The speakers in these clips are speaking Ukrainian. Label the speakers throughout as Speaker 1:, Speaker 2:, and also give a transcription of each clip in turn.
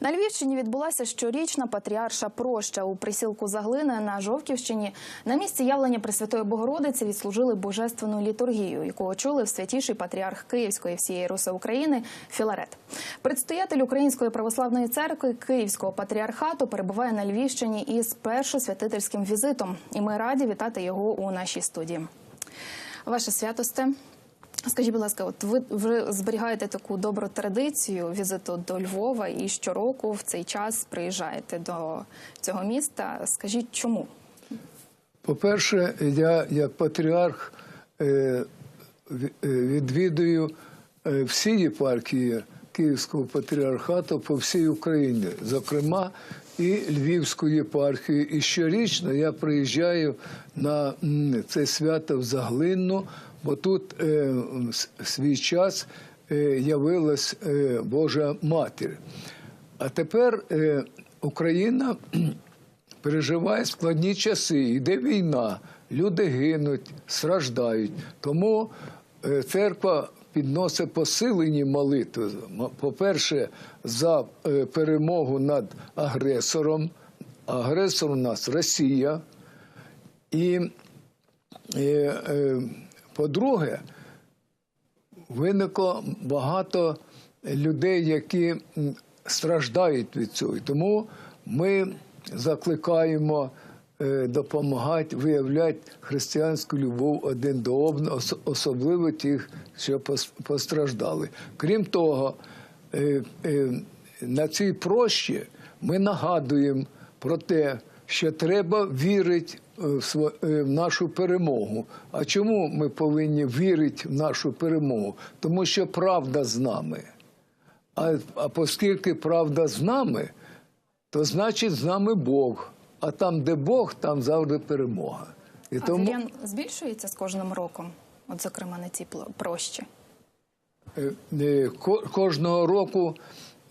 Speaker 1: На Львівщині відбулася щорічна патріарша проща у присілку Заглини на Жовківщині. На місці явлення Пресвятої Богородиці відслужили божественну літургію, яку очолив святіший патріарх Київської всієї Руси України Філарет. Предстоятель Української православної церкви Київського патріархату перебуває на Львівщині із першосвятительським візитом, і ми раді вітати його у нашій студії. Ваше святосте. Скажіть, будь ласка, от ви вже зберігаєте таку добру традицію візиту до Львова і щороку в цей час приїжджаєте до цього міста. Скажіть, чому?
Speaker 2: По-перше, я як патріарх е, е, відвідую е, всі єпархії Київського патріархату по всій Україні, зокрема і Львівську єпархію. І щорічно я приїжджаю на це свято в Заглинну, бо тут е, свій час е, явилась е, Божа Матір. А тепер Україна переживає складні часи, йде війна, люди гинуть, страждають. Тому церква підносить посилені молитви. По-перше, за перемогу над агресором. Агресор у нас Росія. І, е, е, по-друге, виникло багато людей, які страждають від цього. Тому ми закликаємо е, допомагати виявляти християнську любов один до одного, особливо тих, що постраждали. Крім того, е, е, на цій прощі ми нагадуємо про те, що треба вірити е, в е, в нашу перемогу. А чому ми повинні вірити в нашу перемогу? Тому що правда з нами. А, а оскільки правда з нами, то значить з нами Бог. А там, де Бог, там завжди перемога. І
Speaker 1: А
Speaker 2: тому
Speaker 1: вірян збільшується з кожним роком, от зокрема на цій прощі.
Speaker 2: е, ко- кожного року,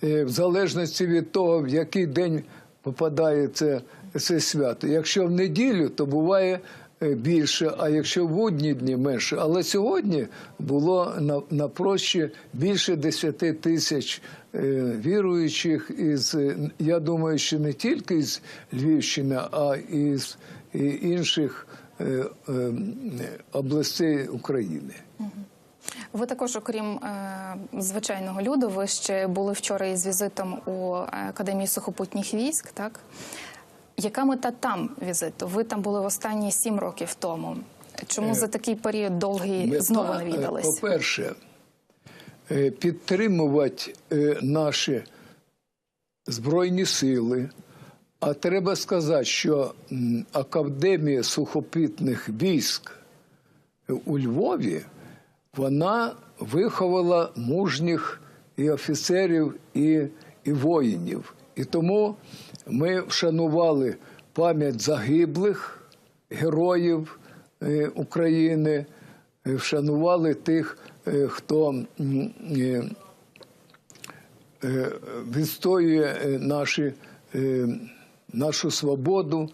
Speaker 2: в залежності від того, в який день попадає це, це свято. Якщо в неділю, то буває е, більше, а якщо в будні дні менше. Але сьогодні було на, на прощі більше 10 тисяч е, віруючих із, я думаю, що не тільки з Львівщини, а і з інших е, е, областей України.
Speaker 1: Ви також, окрім е, звичайного люду, ви ще були вчора із візитом у Академії сухопутніх військ, так? Яка мета там візиту? Ви там були в останні сім років тому. Чому за такий період довгий
Speaker 2: Мета,
Speaker 1: знову
Speaker 2: е,
Speaker 1: навідались?
Speaker 2: По-перше, е, підтримувати е, наші Збройні сили. А треба сказати, що Академія сухопутних військ у Львові вона виховала мужніх і офіцерів, і, і воїнів. І тому ми вшанували пам'ять загиблих героїв е, України, е, вшанували тих, е, хто відстоює наші, нашу свободу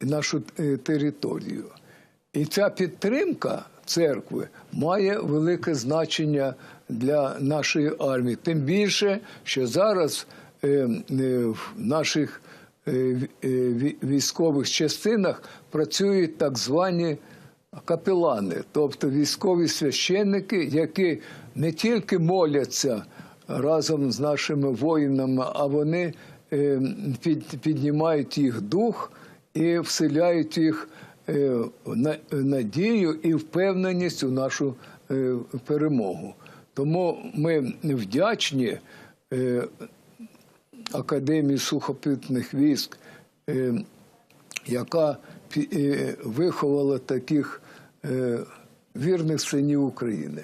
Speaker 2: і нашу територію. І ця підтримка церкви має велике значення для нашої армії. Тим більше, що зараз е, е, в наших е, військових частинах працюють так звані капелани, тобто військові священники, які не тільки моляться разом з нашими воїнами, а вони під, піднімають їх дух і вселяють їх надію і впевненість у нашу е, перемогу. Тому ми вдячні е, Академії сухопутних військ, е, яка е, виховала таких е, вірних синів України.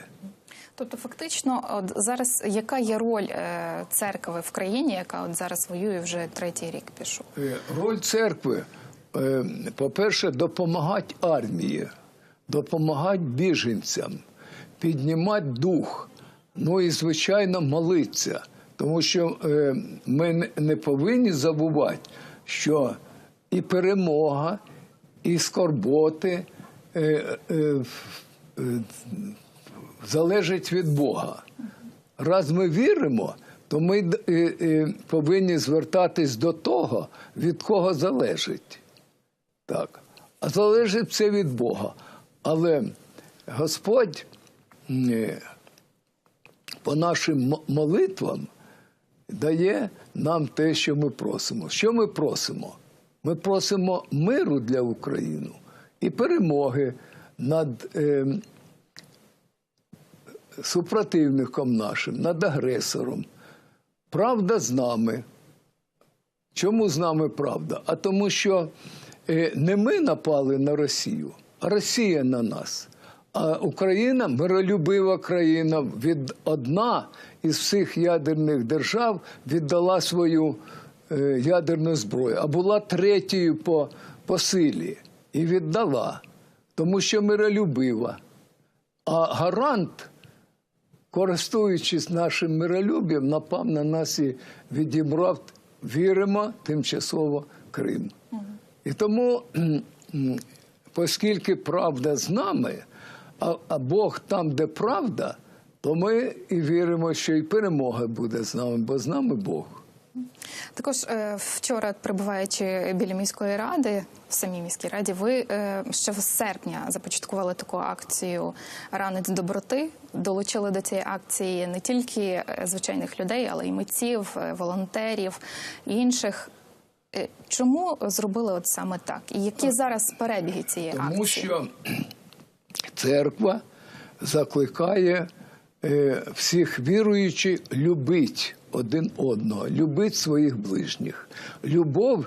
Speaker 1: Тобто, фактично, от зараз яка є роль е, церкви в країні, яка от зараз воює вже третій рік пішов?
Speaker 2: Е, Роль церкви, е, по-перше, допомагати армії, допомагати біженцям, піднімати дух, ну і, звичайно, молитися. Тому що е, ми не- повинні забувати, що і перемога, і скорботи е, е, е, залежать від Бога. Раз ми віримо, то ми е, е, повинні звертатись до того, від кого залежить. Так. А залежить це від Бога. Але Господь е, по нашим молитвам дає нам те, що ми просимо. Що ми просимо? Ми просимо миру для України і перемоги над е, супротивником нашим, над агресором. Правда з нами. Чому з нами правда? А тому, що не ми напали на Росію, а Росія на нас. А Україна миролюбива країна, від одна із всіх ядерних держав віддала свою е, ядерну зброю, а була третьою по, по силі і віддала, тому що миролюбива. А гарант користуючись нашим миролюб'ям, напав на нас і відібрав, віримо, тимчасово Крим. І тому, оскільки правда з нами, а, Бог там, де правда, то ми і віримо, що і перемога буде з нами, бо з нами Бог.
Speaker 1: Також е, вчора, перебуваючи біля міської ради, в самій міській раді, ви е, ще в серпня започаткували таку акцію Ранець доброти. Долучили до цієї акції не тільки е, звичайних людей, але й митців, волонтерів інших. Е, Чому зробили от саме так? І які зараз перебіги цієї акції?
Speaker 2: Тому що церква закликає е, всіх віруючих любити один одного, любити своїх ближніх. Любов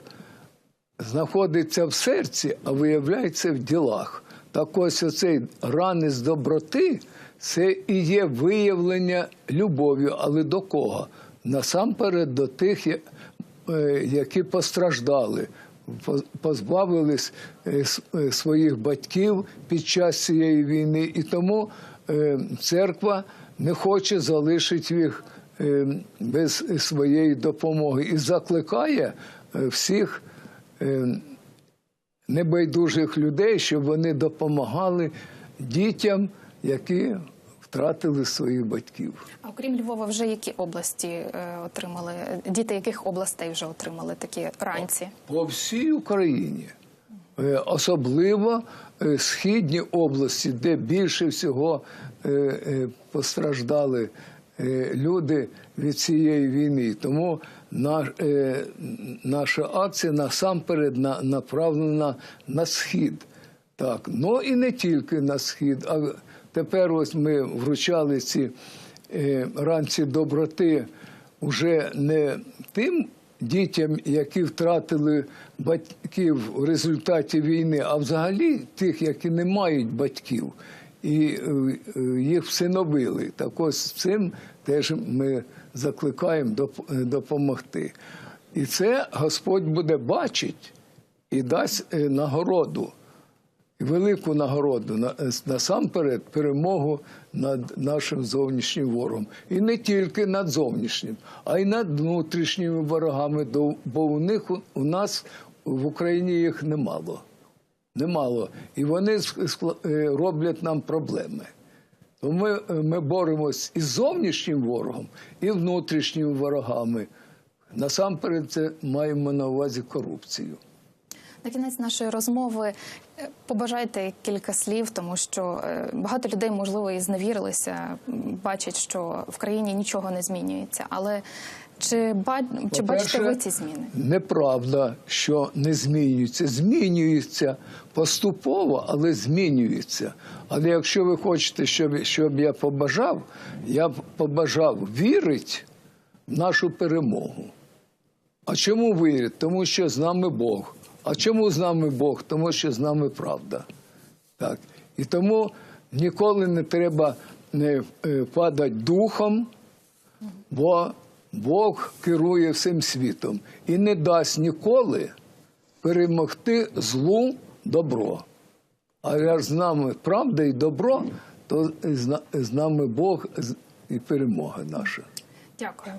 Speaker 2: знаходиться в серці, а виявляється в ділах. Так ось оцей ранець доброти це і є виявлення любов'ю, але до кого? Насамперед до тих, які постраждали, позбавились е, е, своїх батьків під час цієї війни, і тому е, церква не хоче залишити їх е, без своєї допомоги. І закликає е, всіх е, небайдужих людей, щоб вони допомагали дітям, які втратили своїх батьків.
Speaker 1: А окрім Львова, вже які області е, отримали діти, яких областей вже отримали такі ранці?
Speaker 2: По всій Україні, Е, особливо е, східні області, де більше всього постраждали люди від цієї війни. Тому наш, наша акція насамперед на- направлена на схід. Так, ну і не тільки на схід, а тепер ось ми вручали ці е, ранці доброти уже не тим дітям, які втратили батьків в результаті війни, а взагалі тих, які не мають батьків, і е, їх всиновили. Так ось цим теж ми закликаємо е, допомогти. І це Господь буде бачити і дасть нагороду велику нагороду на- насамперед перемогу над нашим зовнішнім ворогом. І не тільки над зовнішнім, а й над внутрішніми ворогами, бо у них у- нас в Україні їх немало. Немало. І вони е, роблять нам проблеми. То ми, е, ми боремось із зовнішнім ворогом, і внутрішніми ворогами. Насамперед, це маємо на увазі корупцію.
Speaker 1: На кінець нашої розмови е, побажайте кілька слів, тому що е, багато людей, можливо, і зневірилися, бачать, що в країні нічого не змінюється. Але чи, ба... чи бачите ви ці зміни?
Speaker 2: Неправда, що не змінюється. Змінюється поступово, але змінюється. Але якщо ви хочете, щоб, щоб я побажав, я б побажав вірити в нашу перемогу. А чому вірити? Тому що з нами Бог. А чому з нами Бог? Тому що з нами правда. Так. І тому ніколи не треба не е, падати духом, бо Бог керує всім світом і не дасть ніколи перемогти злу добро. А як з нами правда і добро, то з нами Бог і перемога наша.
Speaker 1: Дякую.